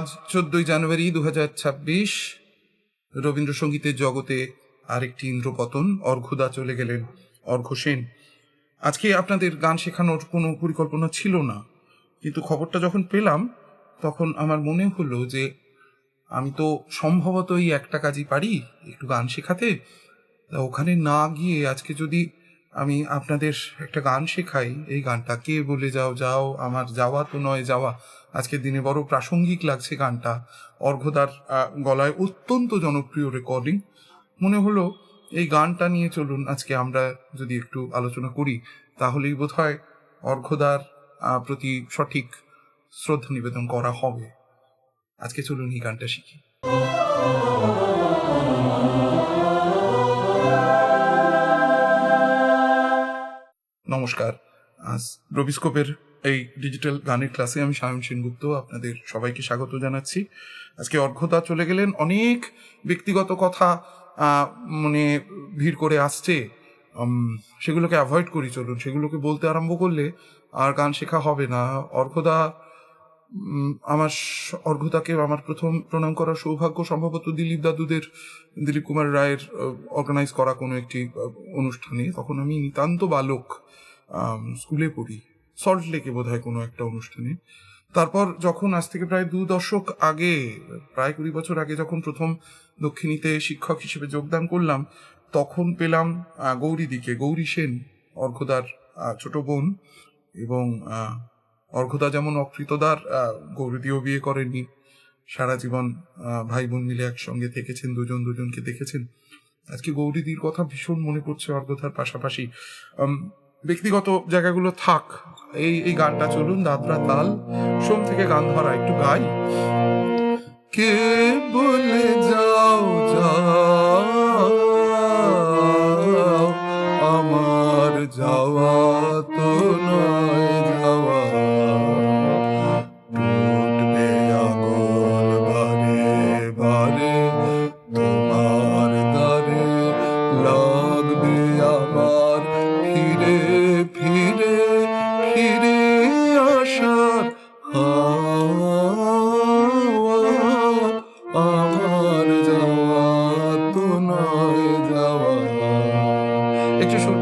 আজ চোদ্দই জানুয়ারি দু হাজার ছাব্বিশ রবীন্দ্রসঙ্গীতের জগতে আরেকটি ইন্দ্রপতন অর্ঘদা চলে গেলেন অর্ঘ সেন। আজকে আপনাদের গান শেখানোর কোনো পরিকল্পনা ছিল না, কিন্তু খবরটা যখন পেলাম, তখন আমার মনে হলো যে আমি তো সম্ভবত এই একটা কাজই পারি একটু গান শেখাতে। তা ওখানে না গিয়ে আজকে যদি আমি আপনাদের একটা গান শেখাই। এই গানটা কে বলে যাও যাও, আমার যাওয়া তো নয় যাওয়া। আজকের দিনে বড় প্রাসঙ্গিক লাগছে গানটা। অর্ঘদার গলায় অত্যন্ত জনপ্রিয় রেকর্ডিং মনে হলো এই গানটা নিয়ে চলুন, আজকে আমরা যদি একটু আলোচনা করি, তাহলেই বোধ হয় অর্ঘদার প্রতি সঠিক শ্রদ্ধা নিবেদন করা হবে। আজকে চলুন এই গানটা শিখি। নমস্কার। আজ রবিস্কোপের এই ডিজিটাল গানের ক্লাসে আমি সায়ন সেনগুপ্ত আপনাদের সবাইকে স্বাগত জানাচ্ছি। আজকে অর্ঘতা চলে গেলেন। অনেক ব্যক্তিগত কথা মানে ভিড় করে আসছে। সেগুলোকে অ্যাভয়েড করি চলুন। সেগুলোকে বলতে আরম্ভ করলে আর গান শেখা হবে না। অর্ঘদা আমার অর্ঘতাকে আমার প্রথম প্রণাম করার সৌভাগ্য সম্ভবত দিলীপ দাদুদের, দিলীপ কুমার রায়ের অর্গানাইজ করা কোনো একটি অনুষ্ঠানে। তখন আমি নিতান্ত বালক। স্কুলে পড়ি। সল্ট লেকে বোধ হয় কোনো একটা অনুষ্ঠানে। তারপর যখন আজ থেকে প্রায় দু দশক আগে, প্রায় কুড়ি বছর আগে যখন প্রথম দক্ষিণীতে শিক্ষক হিসেবে যোগদান করলাম, তখন পেলাম গৌরীদিকে গৌরী সেন, অর্ঘদার ছোট বোন এবং অর্ঘদা যেমন অকৃতদার গৌরীদিও বিয়ে করেননি। সারা জীবন ভাই বোন মিলে একসঙ্গে থেকেছেন, দুজন দুজনকে দেখেছেন। আজকে গৌরীদির কথা ভীষণ মনে পড়ছে অর্ঘদার পাশাপাশি। ব্যক্তিগত জায়গাগুলো থাক। এই এই গানটা চলুন, দাদরা তাল। সোম থেকে গান ধরা একটু গাই। কে বলে যাও যাও।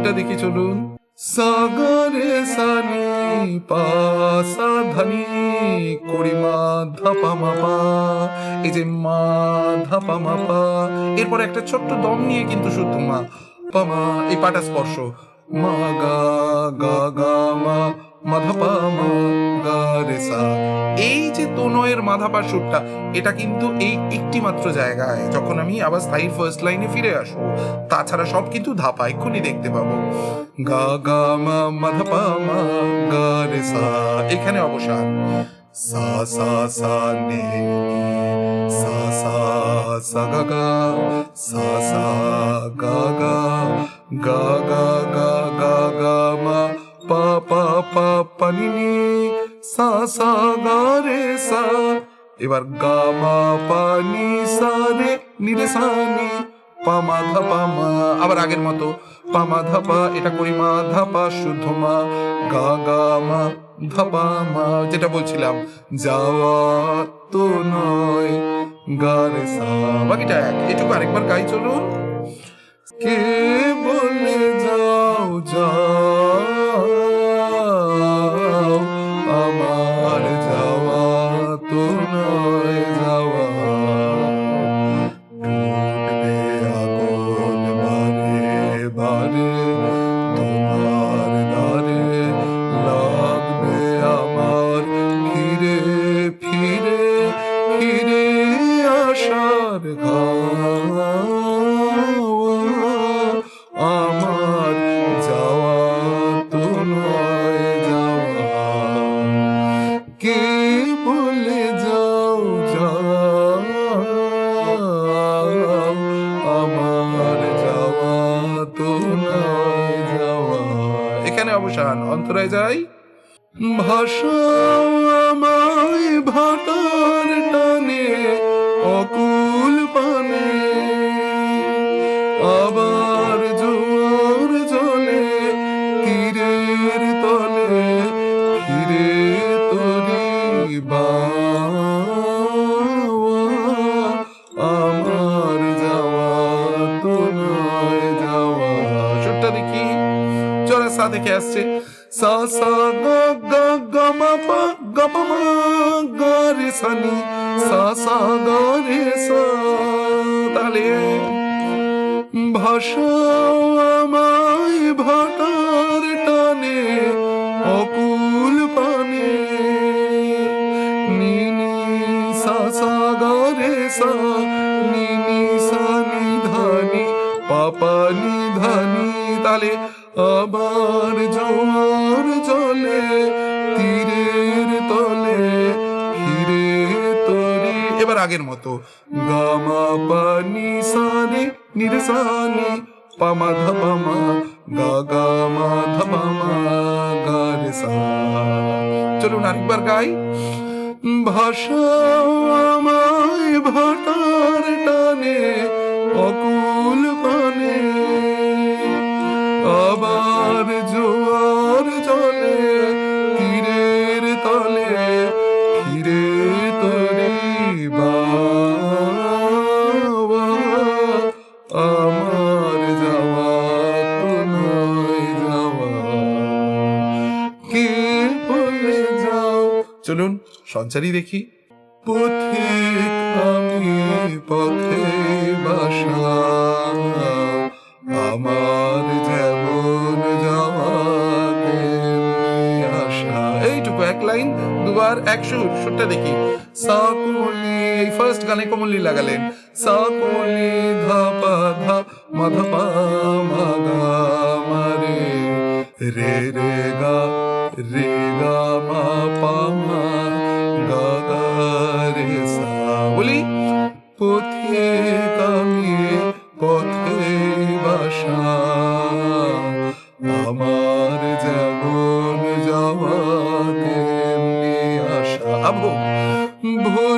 সুরটা দেখি চলুন। সাগরে সানি পাসা ধানি, করি মা ধাপা মাপা এই যে মা ধাপা মাপা এরপর একটা ছোট্ট দম নিয়ে কিন্তু শুদ্ধ মা পামা এই পাটা স্পর্শ। মা গা গা গা মা মা ধাপা মা। এই যে তনয়ের মাধাপা সুরটা, এটা কিন্তু এই একটি মাত্র জায়গায়। যখন আমি আবার স্থায়ী ফার্স্ট লাইনে ফিরে আসব, তাছাড়া সব কিন্তু ধাপা এক্ষুনি দেখতে পাবো। গা গা, মা মাধাপা মা, গা, রে সা এখানে অবসান। সা সা সা নে, সা সা সা, গা গা। সা সা, গা গা গা এবার গা মা পা নি সা রে নি রে সা নি। পা মা আবার আগের মতো। পা মা ধা পা, এটা করি মা ধা পা শুদ্ধ মা। গা গা মা ধা পা মা, যেটা বলছিলাম, যাওয়া তো নয় গা রে সা। বাকিটা এক। এটুকু আরেকবার গাই চলুন। কে এখানে অবসান। অন্তরায় যাই। ভাষা আমায় ভাটার টানে অকুল সা থেকে আসছে। সা সা, গা গা গা, মা, পা, গা পা মা, গা, রে, সা, নি। সা সা, গা, রে, সা তাহলে ভাষা আমায় ভাটার টানে, অকুল পানে। নিনি সা সা, গা, রে, সা নিনি সা, নি পাপা, নি ধানি তালে। আবার জোয়ার জলে, তীরের তলে, ফিরে তরে। এবার আগের মতো। গামা পানি সানে, নিরসানি, পামা ধাপামা, গা গামা ধাপামা গা চলুন আরেকবার গাই। ভাষা আমায় ভাটার টানে, অকুল সঞ্চারী দেখি। পথিক আমি পথে বাসা, আমার যেমন এইটুকু এক লাইন, দুবার এক সুর সুরটা দেখি। সাকুলি, এই ফার্স্ট গানে কমলি লাগালেন। সাকুলি, ধাপা ধা মাধপা মাগা মারে। রে রে, গা রে, গা, মা, পা, মা। আমার যেমন যাওয়া তেমনি আশা আবো ভোরে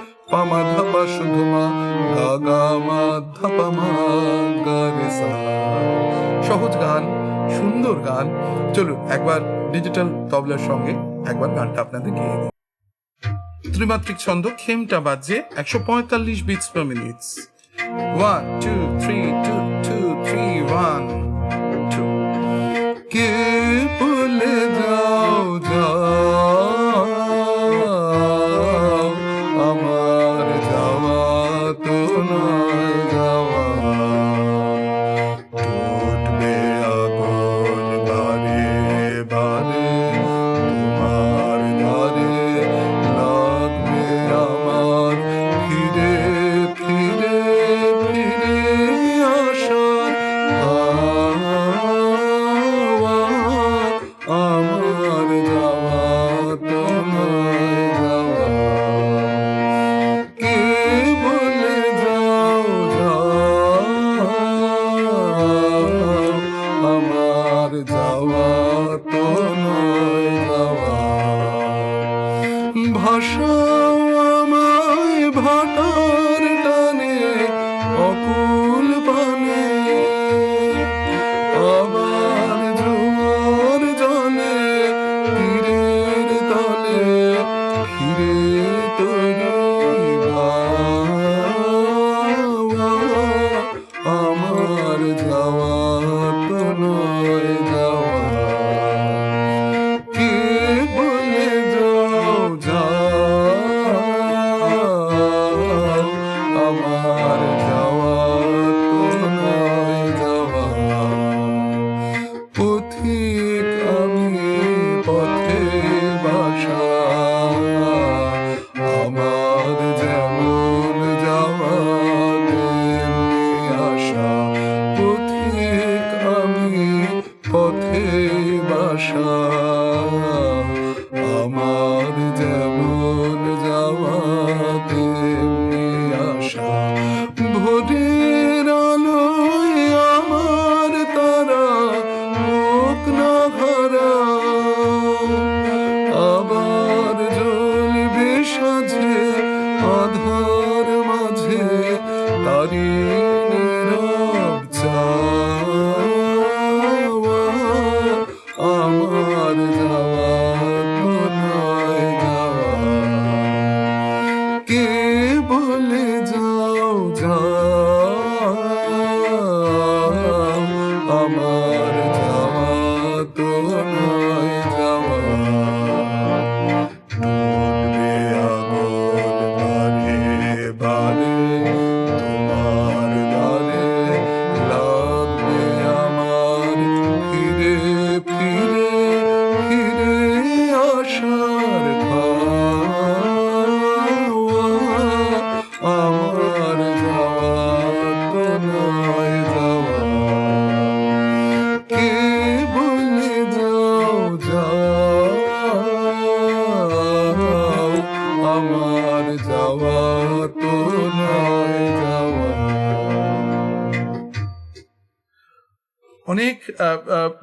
সহজ গান, সুন্দর গান। চলুন একবার ডিজিটাল তবলার সঙ্গে একবার গানটা আপনাদের গিয়ে দিই ত্রিমাত্রিক ছন্দ, খেমটা বাজছে একশো পঁয়তাল্লিশ beats per minute one two three two two three one ভাষা আমায় ভাটার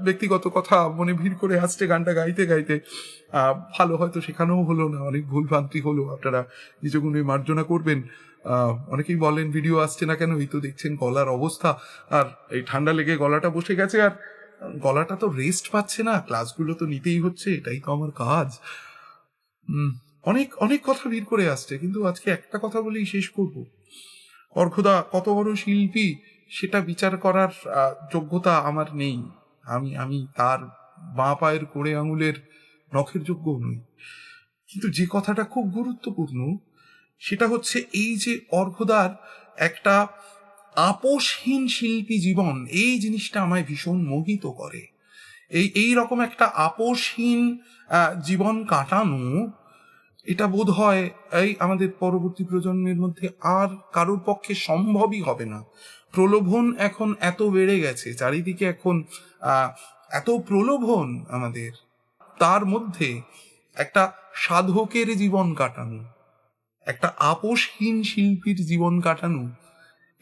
ব্যক্তিগত কথা মনে ভিড় করে আসছে গানটা গাইতে গাইতে। ভালো হয়তো শেখানোও হলো না, অনেক ভুল ভ্রান্তি হলো, আপনারা নিজ গুণে মার্জনা করবেন। অনেকেই বলেন, ভিডিও আসছে না কেন? এই তো দেখছেন গলার অবস্থা। আর এই ঠান্ডা লেগে গলাটা বসে গেছে, আর গলাটা তো রেস্ট পাচ্ছে না ক্লাসগুলো তো নিতেই হচ্ছে, এটাই তো আমার কাজ। অনেক অনেক কথা ভিড় করে আসছে, কিন্তু আজকে একটা কথা বলেই শেষ করব। অর্ঘদা, কত বড় শিল্পী সেটা বিচার করার যোগ্যতা আমার নেই। আমি আমি তার বাঁ পায়ের কোড়ে আঙুলের নখের যোগ্য নই। কিন্তু যে কথাটা খুব গুরুত্বপূর্ণ, সেটা হচ্ছে এই যে অর্ঘদার একটা আপোষহীন শিল্পী জীবন, এই জিনিসটা আমায় ভীষণ মোহিত করে। এই এই রকম একটা আপোষহীন জীবন কাটানো, এটা বোধ হয় এই আমাদের পরবর্তী প্রজন্মের মধ্যে আর কারোর পক্ষে সম্ভবই হবে না। প্রলোভন এখন এত বেড়ে গেছে, চারিদিকে এখন এত প্রলোভন আমাদের। তার মধ্যে একটা সাধকের জীবন কাটানো, একটা আপোষহীন শিল্পীর জীবন কাটানো,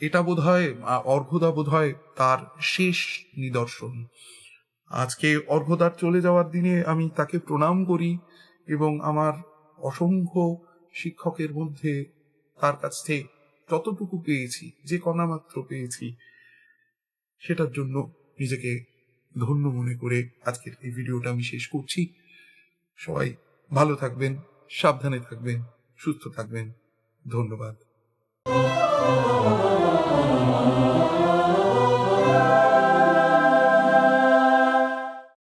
এটা বোধ হয় অর্ঘদা বোধ হয় তার শেষ নিদর্শন। আজকে অর্ঘদার চলে যাওয়ার দিনে আমি তাকে প্রণাম করি এবং আমার অসংখ্য শিক্ষকের মধ্যে তার কাছ থেকে যতটুকু পেয়েছি, যে কণা মাত্র পেয়েছি, সেটার জন্য নিজেকে ধন্য মনে করে আজকের এই ভিডিওটা আমি শেষ করছি। সবাই ভালো থাকবেন, সাবধানে থাকবেন, সুস্থ থাকবেন। ধন্যবাদ।